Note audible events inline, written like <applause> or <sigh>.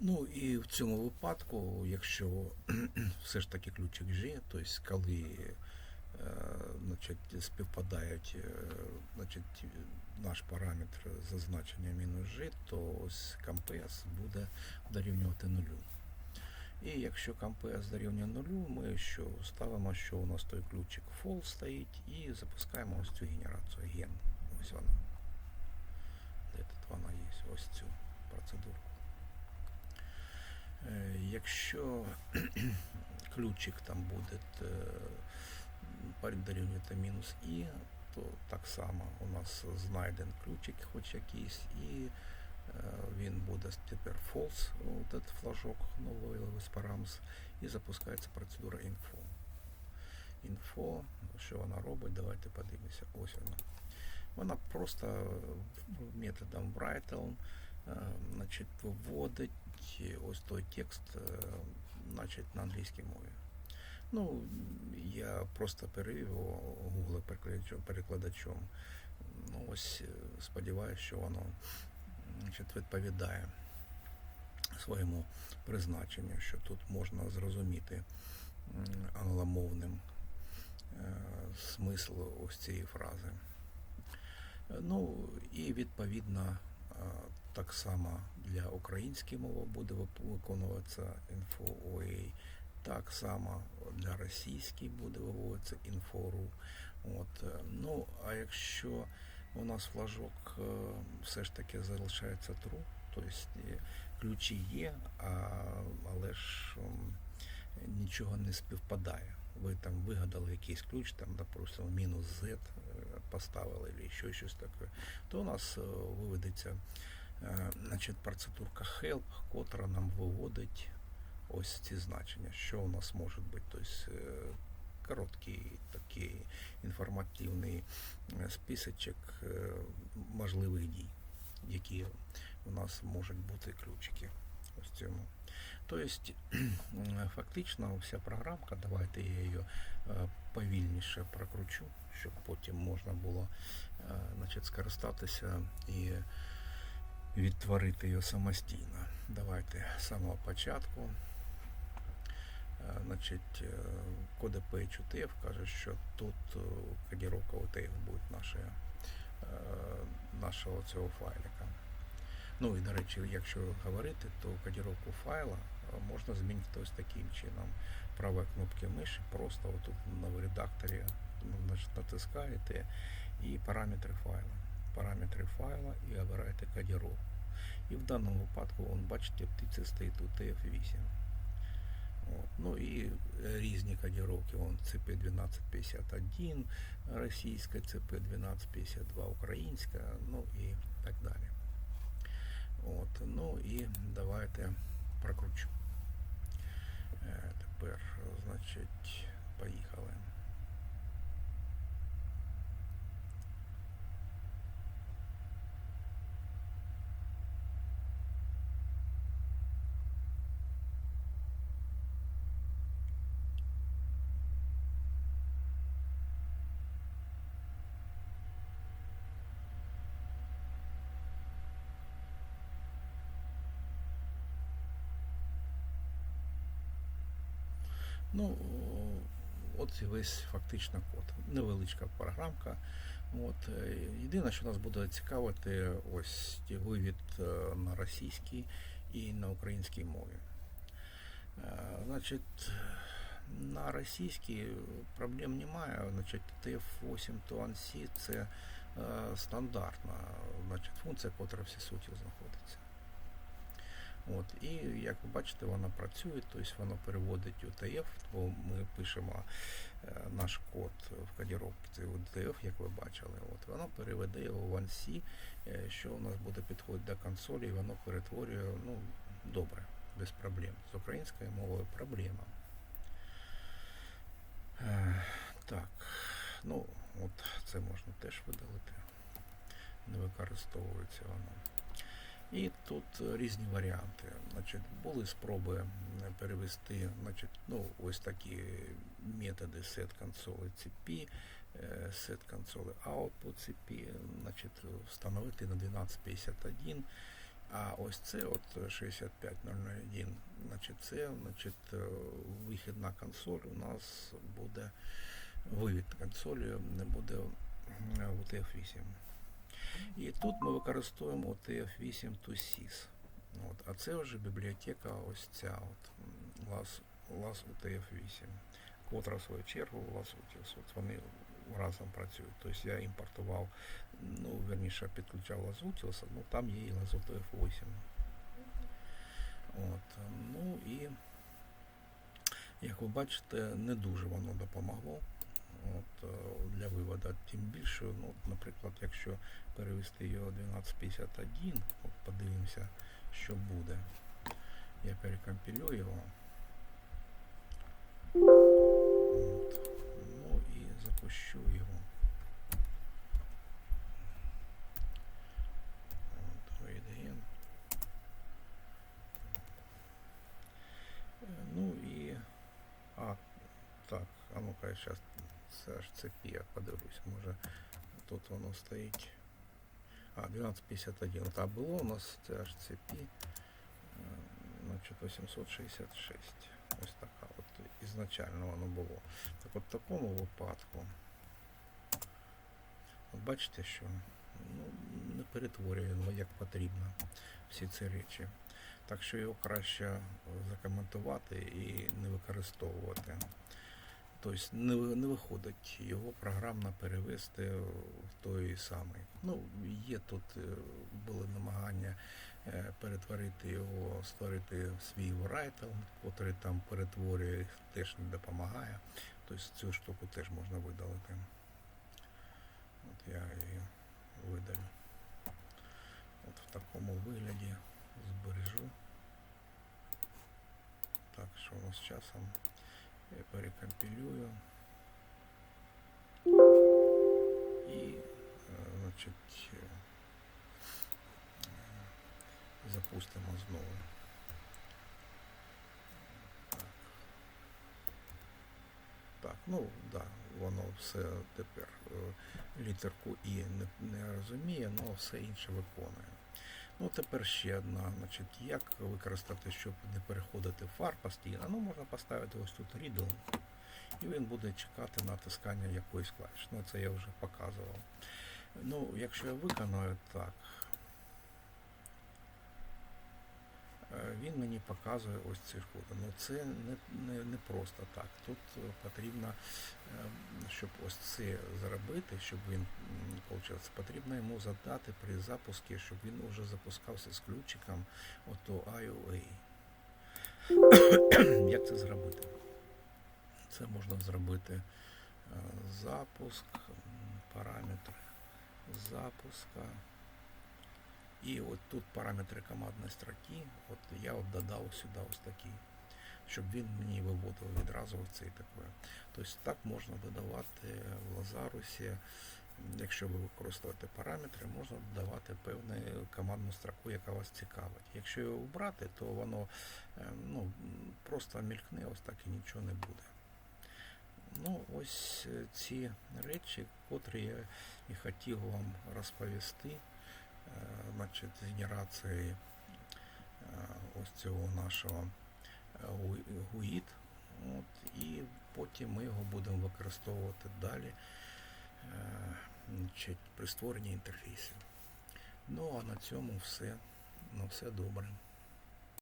Ну і в цьому випадку, якщо <clears throat> все ж таки ключик G, тобто коли е, значить, співпадають е, значить, наш параметр зазначення мінус G, то ось компес буде дорівнювати нулю. І якщо компес дорівнює нулю, ми що ставимо, що у нас той ключик false стоїть і запускаємо ось цю генерацію ген. Ось вона. Де тут вона є? Ось цю процедуру. Якщо <clears throat> ключик там буде е, парень дорівнювати мінус і, то так само у нас знайден ключик хоч якийсь, і е, він буде тепер false, от этот флажок новий Lewis Params, і запускається процедура info. Info, що вона робить, давайте подивимося. Ось вона. Вона просто методом Writel е, значить, виводить ось той текст е, значить, на англійській мові. Ну, я просто перевів його Google перекладачом-. Ну, ось е, сподіваюся, що воно значить, відповідає своєму призначенню, що тут можна зрозуміти англомовним е, смисл ось цієї фрази. Ну і відповідно е, так само для української мови буде виконуватися info так само для російської буде виводитися info.ru. От. е, Ну, а якщо у нас флажок е, все ж таки залишається true, тобто е, ключі є, а, але ж нічого не співпадає. Ви там вигадали якийсь ключ, там, допустимо, мінус Z поставили, або ще щось таке, то у нас е, виведеться е, значить, процедурка help, котра нам виводить ось ці значення, що у нас може бути. Тобто, е, короткий такий інформативний списочок можливих дій, які у нас можуть бути ключики. Ось цьому. Тобто, <clears throat> фактично вся програмка, давайте я її е, повільніше прокручу, щоб потім можна було е, значить, скористатися і відтворити її самостійно. Давайте з самого початку. Е, Значить, е, коди page UTF каже, що тут е, кодировка UTF буде нашого цього файлика. Ну і до речі, якщо говорити, то кодировку файла е, можна змінити ось таким чином. Правою кнопки миші просто отут на редакторі ну, натискаєте і параметри файла. Параметри файла і обираєте кодировку. І в даному випадку, вон, бачите, в птиці стоїть UTF-8. От. Ну і е, різні кодировки, вон CP1251, російська, CP1252 українська, ну і так далі. От, ну і давайте прокручу. Е, тепер, значить, поїхали. Ну, от і весь фактично код. Невеличка програмка. От, е, єдине, що нас буде цікавити, ось вивід е, на російській і на українській мові. Е, Значить, на російській проблем немає. Значить, TF8 to ANSI це стандартна значить, функція, яка в суті знаходиться. От, і як ви бачите, вона працює, тобто воно переводить UTF, бо ми пишемо е, наш код в кодіровці UTF, як ви бачили. От, воно переведе його в ANSI, е, що у нас буде підходити до консолі, і воно перетворює ну, добре, без проблем. З українською мовою проблема. Е, так, ну от це можна теж видалити. Не використовується воно. І тут е, різні варіанти. Значить, були спроби перевести, значить, ну, ось такі методи console CP, е, set console output CP, значить, встановити на 1251 А ось це от 65001, значить, це значить, е, вихід на консоль у нас буде вивід консолі не буде м, UTF-8. І тут ми використовуємо UTF-8 to SYS. От, а це вже бібліотека ось ця от, LAS, LAS UTF-8, котра в свою чергу LAS UTF. От вони разом працюють. Тобто я імпортував, ну, верніше, підключав LAS UTF, ну там є і LAS UTF-8. От, ну і як ви бачите, не дуже воно допомогло от, виводу. Тим більше, ну, наприклад, якщо перевести його 1251, от подивимося, що буде. Я перекомпілюю його. От, ну і запущу його. Е, Ну і. А, так, а ну-ка, зараз це ж цепі, я подивлюсь, може тут воно стоїть. А, 1251. От, а було у нас це аж е, Значить, 866. Ось така от ізначально воно було. Так от в такому випадку. От бачите, що ну, не перетворюємо як потрібно всі ці речі. Так що його краще закоментувати і не використовувати. Тобто не, не виходить його програмно перевести в той самий. Ну, є тут е, були намагання е, перетворити його, створити свій врайтел, який там перетворює, теж не допомагає. Тобто цю штуку теж можна видалити. От я її видалю. От в такому вигляді збережу. Так, що у нас часом? Я перекомпілюю. І, е, значить, е, запустимо знову. Так. Так, ну да, воно все тепер е, літерку І не, не розуміє, але все інше виконує. Ну, тепер ще одна, значить, як використати, щоб не переходити фар постійно. Ну, можна поставити ось тут рідл, і він буде чекати натискання якоїсь клавіші. Ну, це я вже показував. Ну, якщо я виконую так, він мені показує ось ці ходи. Ну це не, не, не просто так. Тут е, потрібно, е, щоб ось це зробити, щоб він получався, потрібно йому задати при запуску, щоб він вже запускався з ключиком ото IOA. <coughs> Як це зробити? Це можна зробити е, запуск, параметри запуска. І от тут параметри командної строки, от я от додав сюди ось такі, щоб він мені виводив відразу в цей такий. Тобто так можна додавати в Лазарусі, якщо ви використовуєте параметри, можна додавати певну командну строку, яка вас цікавить. Якщо його убрати, то воно е, ну, просто мількне, ось так і нічого не буде. Ну, ось е, ці речі, котрі я і хотів вам розповісти значить, з генерації е, ось цього нашого гуїд. От, і потім ми його будемо використовувати далі е, значить, при створенні інтерфейсів. Ну а на цьому все. На все добре.